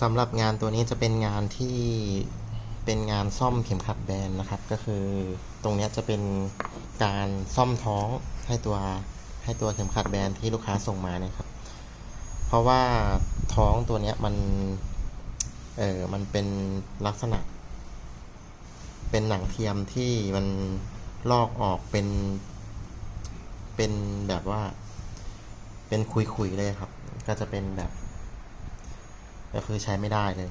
สำหรับงานตัวนี้จะเป็นงานที่เป็นงานซ่อมเข็มขัดแบนนะครับ ก็คือตรงนี้จะเป็นการซ่อมท้องให้ตัวให้ตัวเข็มขัดแบนที่ลูกค้าส่งมาเนี่ยครับ เพราะว่าท้องตัวนี้มันเออมันเป็นลักษณะ เป็นหนังเทียมที่มันลอกออกเป็น เป็นแบบว่า เป็นคุยๆเลยครับ ก็จะเป็นแบบ ก็คือใช้ไม่ได้เลย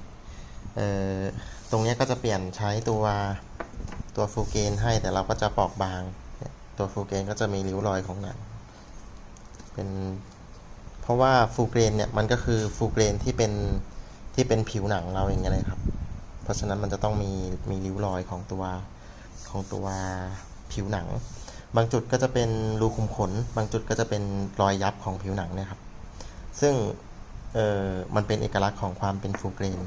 เอ่อตรงนี้ก็จะเปลี่ยนใช้ตัวตัวฟูเกนให้แต่เราก็จะปอกบาง ตัวฟูเกนก็จะมีริ้วรอยของหนังเป็นเพราะว่าฟูเกรนเนี่ยมันก็คือฟูเกรนที่เป็นที่เป็นผิวหนังเราอย่างเงี้ยเลยครับ เพราะฉะนั้นมันจะต้องมีมีริ้วรอยของตัวของตัวผิวหนัง บางจุดก็จะเป็นรูขุมขน บางจุดก็จะเป็นรอยยับของผิวหนังเนี่ยครับ ซึ่ง เออมันเป็นเอกลักษณ์ของความเป็นฟูเกรน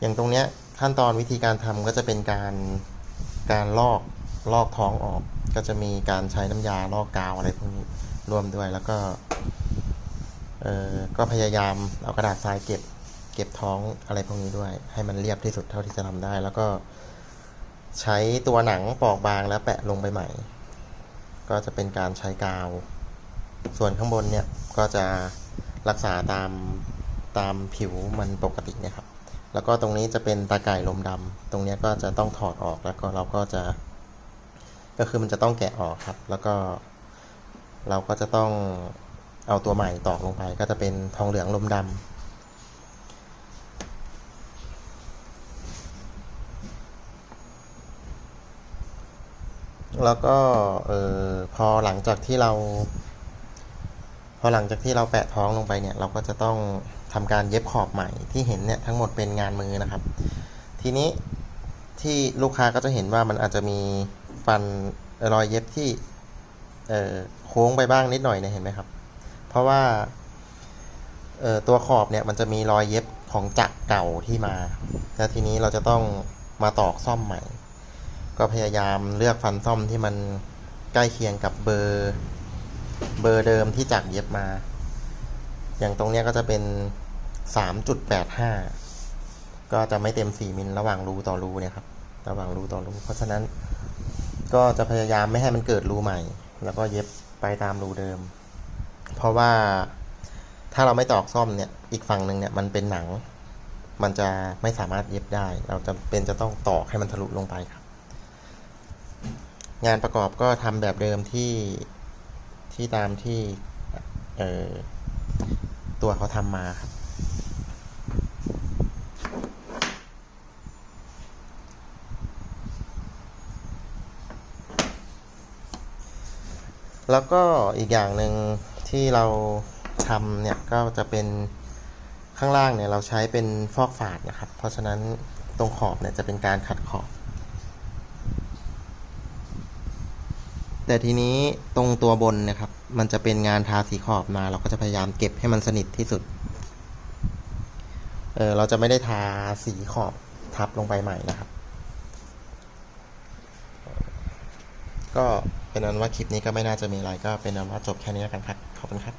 อย่างตรงเนี้ยขั้นตอนวิธีการทำก็จะเป็นการการลอกลอกท้องออก ก็จะมีการใช้น้ำยาลอกกาวอะไรพวกนี้ร่วมด้วยแล้วก็เออก็พยายามเอากระดาษทรายเก็บเก็บท้องอะไรพวกนี้ด้วย ให้มันเรียบที่สุดเท่าที่จะทำได้ แล้วก็ใช้ตัวหนังปอกบางแล้วแปะลงไปใหม่ ก็จะเป็นการใช้กาว ส่วนข้างบนเนี่ยก็จะ รักษาตามตามผิวมันปกติเนี่ยครับ แล้วก็ตรงนี้จะเป็นตาไก่ลมดำตรงนี้ก็จะต้องถอดออกแล้วก็เราก็จะ ก็คือมันจะต้องแกะออกครับ แล้วก็เราก็จะต้องเอาตัวใหม่ตอกลงไป ก็จะเป็นทองเหลืองลมดำแล้วก็เออพอหลังจากที่เรา พอหลังจากที่เราแปะท้องลงไปเนี่ย เราก็จะต้องทำการเย็บขอบใหม่ที่เห็นเนี่ยทั้งหมดเป็นงานมือนะครับ ทีนี้ที่ลูกค้าก็จะเห็นว่ามันอาจจะมีฟันรอยเย็บที่โค้งไปบ้างนิดหน่อยเนี่ยเห็นไหมครับ เพราะว่าตัวขอบเนี่ยมันจะมีรอยเย็บของจักรเก่าที่มา แล้วทีนี้เราจะต้องมาตอกซ่อมใหม่ ก็พยายามเลือกฟันซ่อมที่มันใกล้เคียงกับเบอร์ เบอร์เดิมที่จักเย็บมา อย่างตรงเนี้ยก็จะเป็น 3.85 ก็จะไม่เต็ม 4 มิลระหว่างรูต่อรูเนี่ยครับ ระหว่างรูต่อรู เพราะฉะนั้นก็จะพยายามไม่ให้มันเกิดรูใหม่ แล้วก็เย็บไปตามรูเดิม เพราะว่าถ้าเราไม่ตอกซ่อมเนี่ย อีกฝั่งหนึ่งเนี่ยมันเป็นหนัง มันจะไม่สามารถเย็บได้ เราจะเป็นจะต้องตอกให้มันทะลุลงไปครับ งานประกอบก็ทำแบบเดิมที่ ที่ตามที่เออตัวเขาทำมาครับแล้วก็อีกอย่างหนึ่งที่เราทำเนี่ยก็จะเป็นข้างล่างเนี่ยเราใช้เป็นฟอกฝาดนะครับ เพราะฉะนั้นตรงขอบเนี่ยจะเป็นการขัดขอบ แต่ทีนี้ตรงตัวบนนะครับ มันจะเป็นงานทาสีขอบมา เราก็จะพยายามเก็บให้มันสนิทที่สุด เออเราจะไม่ได้ทาสีขอบทับลงไปใหม่นะครับ ก็เป็นอันว่าคลิปนี้ก็ไม่น่าจะมีอะไรก็เป็นอันว่าจบแค่นี้แล้วกันครับ ขอบคุณครับ